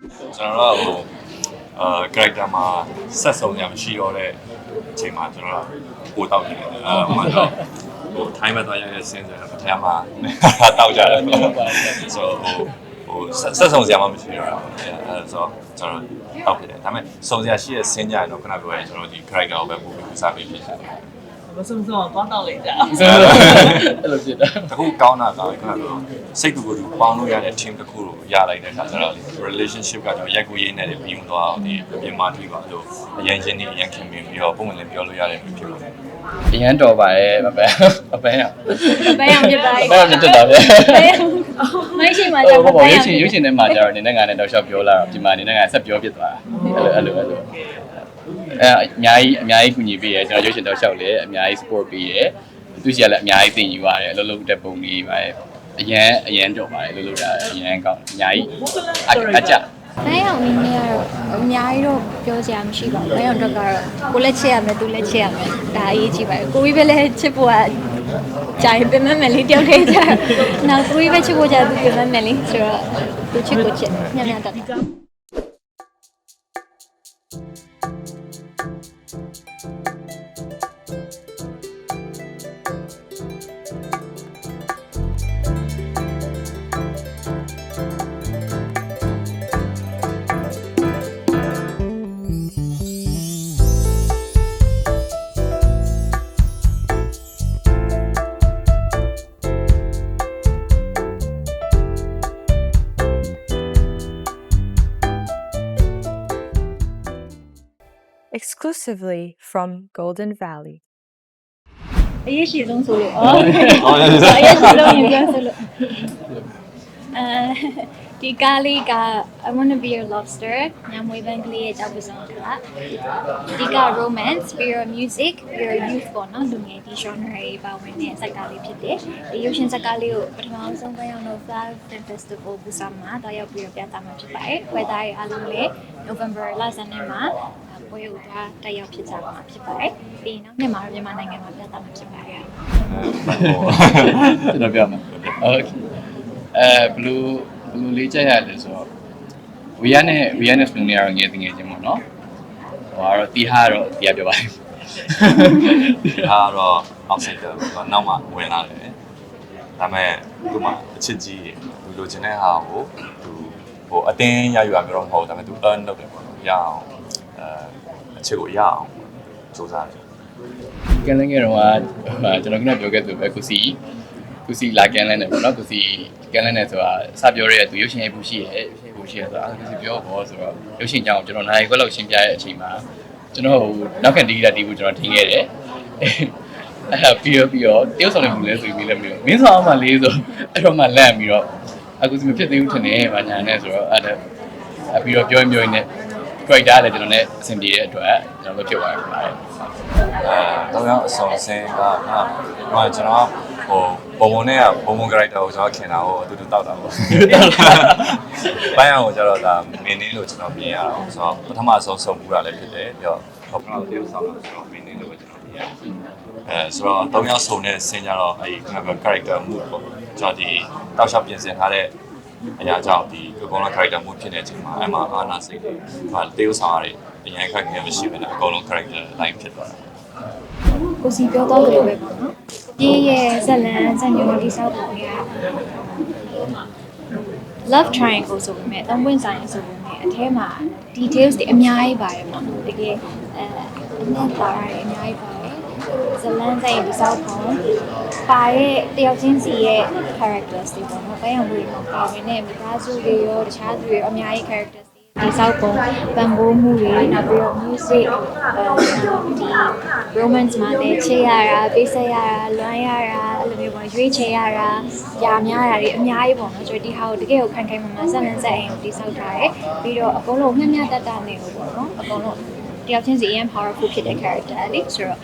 ကျွန်တော်တို့ကဟိုအာ character မှာဆက်ဆုံးရမရှိတော့တဲ့အချိန်မှာကျွန်တော်တို့ပို့တောက်နေတယ်အဲဟိုမှာတော့ဟို time မှာတော့ရရစင်းစရာပထမတောက်ကြတယ်ဆိုဟိုဟိုဆက်ဆက်ဆုံးစရာမှမရှိတော့ဘူးအဲဆိုကျွန်တော်တောက်ဖြစ်တယ်ဒါပေမဲ့စုံစရာရှိတဲ့စင်းကြရင်တော့ခုနပြောရင်ကျွန်တော်ဒီ character ကိုပဲပို့ပြီးစားပေးဖြစ်တယ် မစုံစုံတော့တောင်းလိုက်ကြအဲ့လိုဖြစ်တာတခုကောင်းတာကခဏပြောစိတ်တူကိုယ်တူပေါင်းလို့ရတဲ့ team တစ်ခုကိုရလိုက်တဲ့အခါကျတော့ relationship ကကျွန်တော်ရိုက်ကူးရေးနဲ့ပြီးမသွားအောင်ဒီမြန်မာထိပါလို့အရင်ချင်းနေအရင်ခင်ပြီးပြီးတော့ပုံမှန်လည်းပြောလို့ရတဲ့မျိုးဖြစ်ပါတယ်အရန်တော်ပါရဲ့မပန်းမပန်းရဘယ်အောင်ဖြစ်သွားမပန်းရတက်တာပဲမရှိမှဟိုကြောက်ဘောရုပ်ရှင်ရုပ်ရှင်ထဲမှာကျတော့နေနဲ့ငါနဲ့တော့ရှော့ပြောလာတော့ဒီမှာနေနဲ့ငါဆက်ပြောဖြစ်သွားတာအဲ့လိုအဲ့လိုအဲ့လို အဲအများကြီးအများကြီးကူညီပေးရဲကျွန်တော်ရုပ်ရှင်တော့ရှောက်လေအများကြီး support ပေးရဲသူရှိရလည်းအများကြီးသင်ယူရတယ်အလုပ်လုပ်တဲ့ပုံကြီးပါရဲ့အရန်အရန်တော်ပါတယ်လို့လို့တာအရန်ကောင်းအများကြီးအကြဘယ်အောင်နေနေရတော့အများကြီးတော့ပြောစရာမရှိပါဘူးဘယ်အောင်တော့ကတော့ကိုလည်းချစ်ရမယ်သူလည်းချစ်ရမယ်ဒါအရေးကြီးပါတယ်ကိုကြီးပဲလည်းချစ်ဖို့ကကြာရင်ပြင်မဲ့မယ်လေးတယောက်တည်းကြာနောက်ကိုကြီးပဲချစ်ဖို့ကြာသူပြင်မဲ့မယ်လေးဆိုတော့သူချစ်ကိုချစ်ညံ့ညံ့တက်တယ် exclusively from Golden Valley. အရေးရှိဆုံးဆိုလို့အော်အရေးရှိဆုံးရင်ပြောဆိုလို့အဲဒီကားလေးက I want to be your lobster ညမွေးပန်းကလေးရဲ့ကြောက်ပစုံကဒီက romance ပြီးတော့ music ပြီးတော့ youth ပေါ့နော်လူငယ်ဒီ genre တွေပါဝင်တဲ့ဇာတ်ကားလေးဖြစ်တယ်ဒီရုပ်ရှင်ဇာတ်ကားလေးကိုပထမဆုံးပြန်ရောက်တော့ Flower Film Festival ဘူဆာမှာတော့ရောက်ပြီးတော့ပြ November လဆန်းနေ့မှာပွဲကိုသွားတက်ရောက်ဖြစ်ကြမှာဖြစ်ပါတယ်။ပြီးရင်တော့မြန်မာမြန်မာနိုင်ငံမှာပြသမှာဖြစ်ပါတယ်။ကျွန်တော်ပြောမှာ။ Okay ။အဲဘလူးဘလူးလေးကြက်ရလဲဆိုတော့ Rihanna နဲ့ Rihanna ဆိုနေရငယ်ငယ်ချင်းပေါ့နော်။ဟိုကတော့တီဟာတော့တီဟာပြောပါလိမ့်မယ်။တီဟာတော့ outsider ပေါ့နောက်မှဝင်လာတယ်။ဒါပေမဲ့သူ့မှာအချစ်ကြီးသူလိုချင်တဲ့ဟာကိုသူ ဟိုအတင်းရယူရမျိုးတော့မဟုတ်ဒါပေမဲ့သူ earn လုပ်တယ်ပေါ့နော်ရအောင်အဲအချစ်ကိုရအောင်စူးစမ်းတယ်ကန်လင်းငယ်တော့ကကျွန်တော်ကပြောခဲ့သူပဲကုစီကုစီလာကန်လင်းနေပေါ့နော်ကုစီကန်လင်းနေဆိုတာစပြောရဲသူရုပ်ရှင်ရေးဖို့ရှိရဲရုပ်ရှင်ရေးဖို့ရှိရဲဆိုတော့ကုစီပြောဖို့ဆိုတော့ရုပ်ရှင်ကြောင်ကျွန်တော်နိုင်ခွက်လောက်ရှင်းပြရဲ့အချိန်မှာကျွန်တော်ဟိုနောက်ခံတီးတာတီးဖို့ကျွန်တော်ထင်ခဲ့တယ်အဲ့ဒါပြီးတော့ပြီးတော့တယောက်ဆောင်နေမှုလဲဆိုပြီးလည်းမျိုးမင်းဆောင်အောင်မလေးဆိုအဲ့တော့မှလန့်ပြီးတော့ အခုစီမဖြစ်သေးဘူးထင်တယ်ဗာညာနဲ့ဆိုတော့အဲ့ဒါပြီးတော့ပြောရင်ပြောရင်လည်း character လည်းကျွန်တော်နဲ့အဆင်ပြေတဲ့အတွက်ကျွန်တော်တို့ဖြစ်သွားတယ်ပါတယ်အဲတော့ရောက်အစုံစင်းကဟာဟိုကျွန်တော်ဟိုဘုံဘုံနဲ့ကဘုံဘုံ character ကိုကျွန်တော်ခင်တာကိုအတူတူတောက်တာပေါ့ပိုင်းအောင်ကျတော့ဒါမင်းင်းလို့ကျွန်တော်ပြင်ရအောင်ဆိုတော့ပထမဆုံးဆုံးပူတာလည်းဖြစ်တယ်ပြီးတော့ဟုတ်ကဲ့တရုပ်ဆောင်လို့ဆိုတော့မင်းင်းလို့ကျွန်တော်ပြင်ရအဲဆိုတော့တော့ရောက်ဆုံးတဲ့ဆင်းကြတော့အဲဒီခုနက character mood ပေါ့ ကျွန်တော်ဒီတောက်လျှောက်ပြင်ဆင်ထားတဲ့အရာကြောင့်ဒီကိုကုန်းလာ character mood ဖြစ်နေတဲ့အချိန်မှာအဲ့မှာအာနာစိတ်တွေဟာတရုပ်ဆောင်ရတဲ့အရင်ခက်ခဲမရှိဘဲနဲ့အကုန်လုံး character line ဖြစ်သွားတာကိုစီပြောတော့လို့ပဲပေါ့နော်။ဒီရဲ့ဇလန်ဇညိုတိဆောက်ပုံက love triangle ဆိုပေမဲ့သုံးပွင့်ဆိုင်ဆိုပေမဲ့အထဲမှာ details တွေအများကြီးပါတယ်ပေါ့နော်။တကယ်အဲအနဲ့ပါရအများကြီးပါတယ်။ ဇလန်ဇညိုတိဆောက်ပုံပါရဲ့တယောက်ချင်းစီရဲ့ characters တွေပေါ့နော်။ဘယ်အောင်လို့ပါဝင်တဲ့မိသားစုတွေရောတခြားသူတွေရောအများကြီး characters ဒီဆောက်ပုံပံပိုးမှုတွေနောက်ပြီးတော့ music အဲဒီ romance မှာလည်းချေရတာပေးဆက်ရတာလွမ်းရတာအဲ့လိုမျိုးပေါ့ရွေးချယ်ရတာညာများတာတွေအများကြီးပေါ့နော်ကျွန်တော်ဒီဟာကိုတကယ်ကိုခိုင်ခိုင်မာမာဆက်လန်းဆက်အိမ်ကိုတိဆောက်ထားတယ်ပြီးတော့အကုန်လုံးမျှမျှတတနေကိုပေါ့နော်အကုန်လုံးတယောက်ချင်းစီအရင် powerful ဖြစ်တဲ့ character လေးဆိုတော့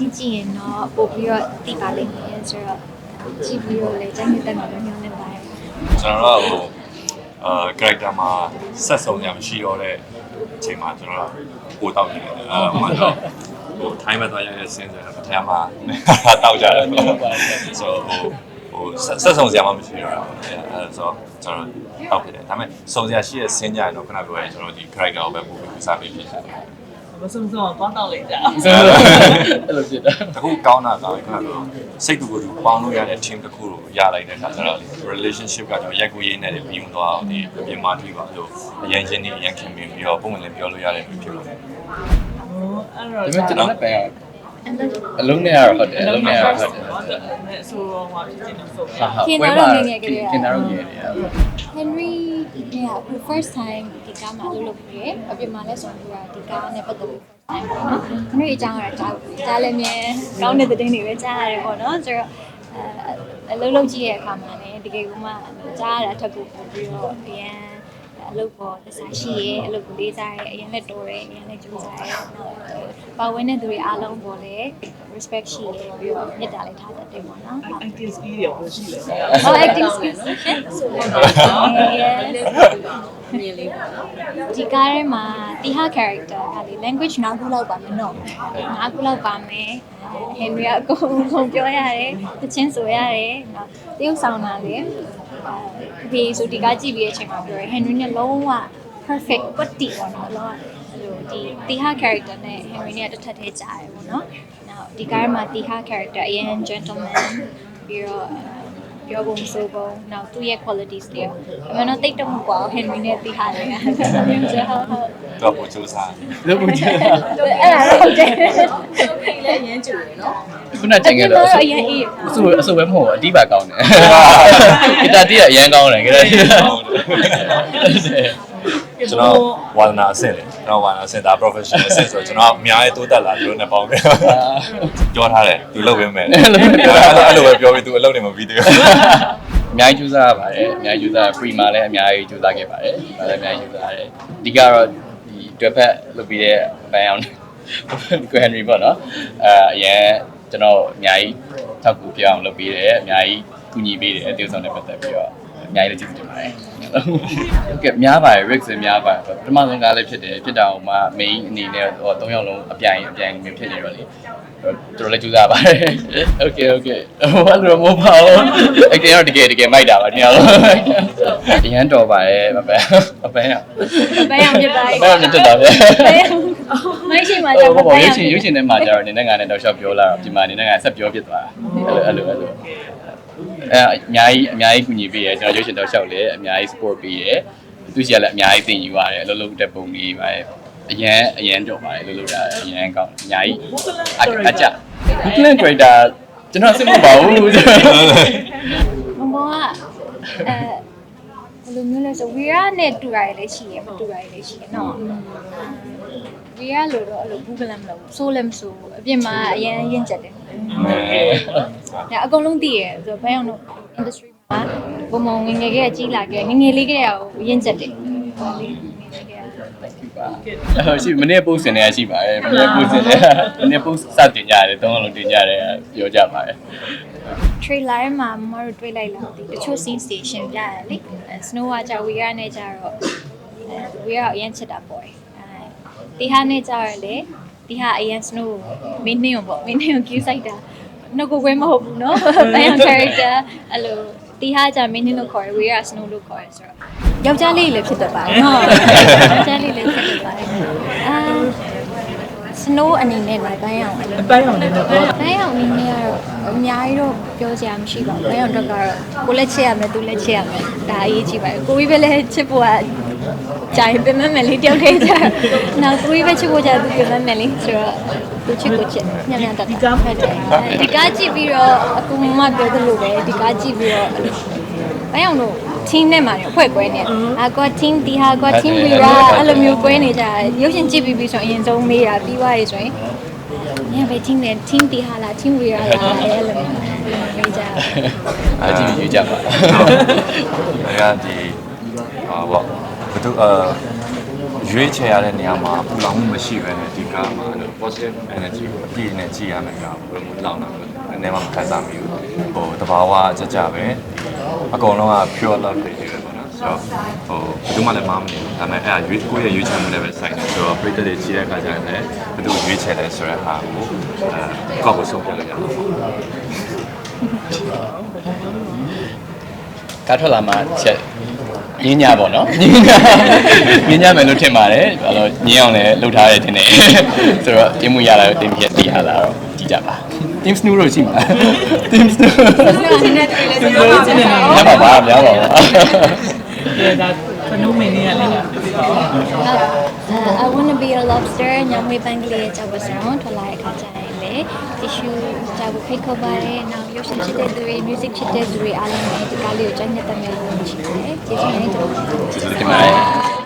ကြီးကြည့်ရင်တော့ပို့ပြီးတော့သိပါလိမ့်မယ်ဆိုတော့ကြည့်ပြီးတော့လည်းကျန်တဲ့တက်မှာညွှန်နေပါတယ်ကျွန်တော်တို့ဟိုအာ character မှာဆက်ဆုံးရမရှိတော့တဲ့အချိန်မှာကျွန်တော်တို့ပို့တောက်နေတယ်အဲဟိုမှာတော့ဟို time မှာတော့ရရစင်းစရာပထမတောက်ကြတယ်ဆိုတော့ဟိုဟိုဆက်ဆောင်စရာမှမရှိတော့တာအဲအဲဆိုတော့ကျွန်တော်တောက်ဖြစ်တယ်ဒါပေမဲ့စုံစရာရှိတဲ့ဆင်းကြရင်တော့ခဏပြောရင်ကျွန်တော်ဒီ character ကိုပဲပို့ပြီးစားပေးဖြစ်တယ် မစုံစုံသွားတော့လေကြာအဲ့လိုဖြစ်တာတခုကောင်းတာကခဏပြောစိတ်ကူကိုယ်ပေါင်းလို့ရတဲ့ team တစ်ခုကိုရလိုက်တဲ့အခါကျတော့ relationship ကကျွန်တော်ရိုက်ကူရေးနဲ့ပြီးမသွားအောင်ဒီပြင်မာထိပါလို့အရင်ချင်းနေအရင်ခင်ပြီးတော့ပုံမှန်လည်းပြောလို့ရတဲ့ဖြစ်လို့ဟိုအဲ့ဒါတော့ပေမဲ့ကျွန်တော်လည်းပန်ရအလုံးနဲ့ရတော့ဟုတ်တယ်အလုံးနဲ့ရတော့ဟုတ်တယ်နဲ့ဆိုတော့ဟောဖြစ်နေဆိုဟာဟာတင်တာတော့ငယ်ငယ်တယ် Henry ဒီနေ့က first time ဒီကားမှာလုပ်လုပ်ပြီးရယ်အပြင်မှာလည်းဆိုတော့ဒီကားနဲ့ပတ်သက်လို့ first time ပေါ့နော် Henry အကြောင်းကတော့ကြားကြားလည်းမြဲကောင်းတဲ့သတင်းတွေပဲကြားရတယ်ပေါ့နော်ဆိုတော့အဲအလုပ်လုပ်ကြည့်တဲ့အခါမှာလည်းတကယ်ကိုမှကြားရတာထက်ကိုပိုပြီးတော့အရန် အလုပ်ပေါ်သစားရှိရဲ့အလုပ်ကိုလေးစားရဲ့အရင်လက်တော်ရဲ့အရင်လက်ကြိုးစားရဲ့နောက်ပါဝင်တဲ့သူတွေအားလုံးပေါ်လေ respect ရှိရဲ့ပြီးတော့မြတ်တာလည်းထားတတ်တယ်ပေါ့နော် acting skill တွေဘယ်ရှိလဲ Oh, acting skills. မြင်လေးပါနော်ဒီကားထဲမှာတီဟာ character ကလေ language နောက်ခုလောက်ပါမယ်နော်နောက်ခုလောက်ပါမယ်ဟင်ရီကအကုန်ကုန်ပြောရတယ်တချင်းဆိုရတယ်နော်တရုပ်ဆောင်တာလေအဲ ဒီဆိုဒီကားကြည့်ပြီးတဲ့အချိန်မှာပြောရဟင်ရီနဲ့လုံးဝ perfect ကွတ်တီပေါ့နော်လုံးဝအဲ့လိုဒီတီဟာ character နဲ့ဟင်ရီနဲ့တစ်ထပ်တည်းကြားရတယ်ပေါ့နော်နောက်ဒီကားထဲမှာတီဟာ character အရင် gentleman ပြီးတော့ ပြောပုံဆိုပုံနောက်သူ့ရဲ့ qualities တွေအမှန်တော့တိတ်တော့မကွာဟင်ရီနဲ့တီဟာလည်းဟုတ်ဟုတ်ဟုတ်တော့ပို့စူးစားလို့ဘူးချင်အဲ့ဒါတော့ဟုတ်တယ်ဖိတ်လည်းရမ်းကြိုတယ်နော်ခုနကြင်ခဲ့တော့အရင်အေးအဆူအဆူပဲမဟုတ်ဘူးအတီးပါကောင်းတယ်ဂီတာတီးကအရန်ကောင်းတယ်ဂီတာတီး ကျွန်တော်ဝါသနာအဆင့်လေကျွန်တော်ဝါသနာအဆင့်ဒါ professional အဆင့်ဆိုတော့ကျွန်တော်အများကြီးတိုးတက်လာလို့နဲ့ပေါင်းတယ်ပြောထားတယ်သူလုပ်ပေးမယ်အဲ့လိုပဲပြောပြီးသူအလုပ်နေမပြီးသေးဘူးအများကြီးကြိုးစားရပါတယ်အများကြီးကြိုးစား free မှာလည်းအများကြီးကြိုးစားခဲ့ပါတယ်ဒါလည်းအများကြီးကြိုးစားရတယ်အဓိကတော့ဒီတွဲဖက်လုပ်ပြီးတဲ့ဘန်အောင်ကိုဟန်ရီပေါ့နော်အဲအရင်ကျွန်တော်အများကြီးထောက်ကူပြအောင်လုပ်ပြီးတယ်အများကြီးကူညီပေးတယ်အတူဆောင်နဲ့ပတ်သက်ပြီးတော့ အများကြီးလည်းကျေးဇူးတင်ပါတယ်ဟုတ်ကဲ့များပါတယ် risk တွေများပါတယ်ပထမဆုံးကားလည်းဖြစ်တယ်ဖြစ်တာအောင်မှ main အနေနဲ့တော့၃ယောက်လုံးအပြိုင်အပြိုင်မျိုးဖြစ်နေတော့လေတို့လည်းကြိုးစားပါတယ်။ Okay okay ဘာလို့မပါဘူး။အကယ်တော့တကယ်တကယ်မိုက်တာပါတင်ရလို့။အရန်တော်ပါရဲ့မပန်းမပန်းရ။မပန်းရမြစ်ပါရဲ့။မပန်းမြစ်တာပဲ။မရှိမှကြာမပန်းရ။ဟုတ်ပါဘူး။ရွှေရှင်ရွှေရှင်နဲ့မှကြာတော့နင်းနဲ့ငါနဲ့တော့ရှော့ပြောလာတော့ဒီမှာနင်းနဲ့ငါဆက်ပြောဖြစ်သွားတာ။အဲ့လိုအဲ့လိုအဲ့လို အဲအများကြီးအများကြီးကူညီပေးရဲကျွန်တော်ရုပ်ရှင်တော့ရှောက်လေအများကြီး support ပေးရဲသူရှိရလည်းအများကြီးသင်ယူရတယ်အလုပ်လုပ်တဲ့ပုံကြီးပါအရန်အရန်တော့ပါတယ်လို့လို့တာအရန်ကောင်းအများကြီးအအကြ Brooklyn Creator ကျွန်တော်စိတ်မပါဘူးမမောကအဲဘယ်လိုမျိုးလဲဆိုဝီယာနဲ့တူရတယ်လည်းရှိရမတူရတယ်လည်းရှိရနော်ဝီယာလို့တော့အဲ့လိုဘူးကလည်းမလုပ်ဘူးဆိုးလည်းမဆိုးဘူးအပြင်မှာအရင်ရင့်ကျက်တယ် ဒါအကုန်လုံးသိရဆိုတော့ဘယ်အောင်တော့ industry မှာဘုံမုံငငယ်ကလေးကြီးလာခဲ့ငငယ်လေးကလေးကရင့်ကျက်တယ်ဟောလေးငငယ်လေးကဟုတ်ရှိမနေ့ post နေရရှိပါတယ်မနေ့ post နေမနေ့ post စတင်ကြတယ်သုံးလုံးတင်ကြတယ်ပြောကြပါတယ် trailer မှာမမတို့တွေ့လိုက်လာတယ်တချို့ scene station ပြရတယ်လေ snow ကကြာ we are နဲ့ကြာတော့အဲ we are အရင်ချစ်တာပေါ့အဲဒီဟာနဲ့ကြာရလေ ဒီဟာအရင် snow မင်းနေရောပေါ့မင်းနေရော cue ဆိုင်တာနှုတ်ကိုခွဲမဟုတ်ဘူးเนาะဘယ် character အဲ့လိုဒီဟာကြာမင်းနေလို့ခေါ်တယ် we are snow လို့ခေါ်တယ်ဆိုတော့ယောက်ျားလေးလည်းဖြစ်တတ်ပါတယ်နော်ယောက်ျားလေးလည်းဖြစ်တတ်ပါတယ်အာ snow အနေနဲ့လည်းတိုင်းအောင် အပိုင်းအောင်လည်းတော့ ။တိုင်းအောင်အနေနဲ့ကတော့အများကြီးတော့ပြောစရာမရှိပါဘူး။တိုင်းအောင်တော့ကတော့ကိုလည်းချစ်ရမယ်သူလည်းချစ်ရမယ်။ဒါအရေးကြီးပါတယ်။ကိုကြီးပဲလည်းချစ်ဖို့က ကြာရင်ပြင်မဲ့မယ်လေးတယောက်တည်းကြာ။နောက်ကိုကြီးပဲချစ်ဖို့ကြာသူပြင်မဲ့မယ်လေးဆိုတော့သူချစ်ကိုချစ်ညံ့ညံ့တက်ဒီကားဖက်တယ်။ဒီကားကြည့်ပြီးတော့အခုမှပြောသလိုပဲဒီကားကြည့်ပြီးတော့တိုင်းအောင်တော့ team နဲ့မှာအဖွဲ့ကွဲနေအာကွာ team ဒီဟာကွာ team ဝီရာအဲ့လိုမျိုးကွဲနေကြရုပ်ရှင်ကြည့်ပြီးပြီဆိုရင်အရင်ဆုံးမေးတာပြီးသွားပြီဆိုရင်ညပဲ team နဲ့ team တီဟာလား team ဝီရာလားအဲ့လိုမျိုးမေးကြအကြည့်ယူကြပါဒါကဒီဟာပေါ့ ဘသူအာရွေးချယ်ရတဲ့နေရာမှာပူလောင်မှုမရှိဘဲနဲ့ဒီကားမှာအဲ့လို positive energy ကိုအပြည့်နဲ့ကြည့်ရမယ်ကဘယ်လိုမျိုးလောင်တာလဲနည်းနည်းမှမခံစားမိဘူးဟိုတဘာဝကြကြပဲအကုန်လုံးက pure love တွေတွေပဲပေါ့နော်ဆိုတော့ဟိုဘယ်သူမှလည်းမမနေဘူးဒါပေမဲ့အဲ့ဒါရွေးကိုယ့်ရဲ့ရွေးချယ်မှုလည်းပဲဆိုင်တယ်ဆိုတော့ပရိသတ်တွေကြည့်တဲ့အခါကျရင်လည်းဘယ်သူရွေးချယ်လဲဆိုတဲ့ဟာကိုအဲကောက်ကိုဆုံးဖြတ်လိုက်ရအောင်ပေါ့ကားထွက်လာမှချက် ညင်းညပေါ့နော်ညင်းညမယ်လို့ထင်ပါတယ်အဲ့တော့ညင်းအောင်လည်းလှုပ်ထားရတယ်ထင်တယ်ဆိုတော့တင်းမှုရလာတော့တင်းပြက်တီးရလာတော့ကြည့်ကြပါ Team Snoo လို့ရှိမှာ Team Snoo နည်းနည်းတွေ့လဲဆိုတော့ရပါပါများပါပါဒါဖနုမင်းနေရလဲ Uh, I want to be a lobster ညောင်ဝေးပန်းကလေးကြောက်ပစံထွက်လာတဲ့အခါကျရင် လေ tissue ကြောက်ဖိတ်ခေါ်ပါတယ်နောက်ရုပ်ရှင်ချစ်တဲ့သူတွေ music ချစ်တဲ့သူတွေအားလုံးလည်းဒီကားလေးကိုကြိုက်နေတဲ့မျိုးလို့ရှိတယ်ကျေးဇူးတင်ပါတယ်ဒီမှာ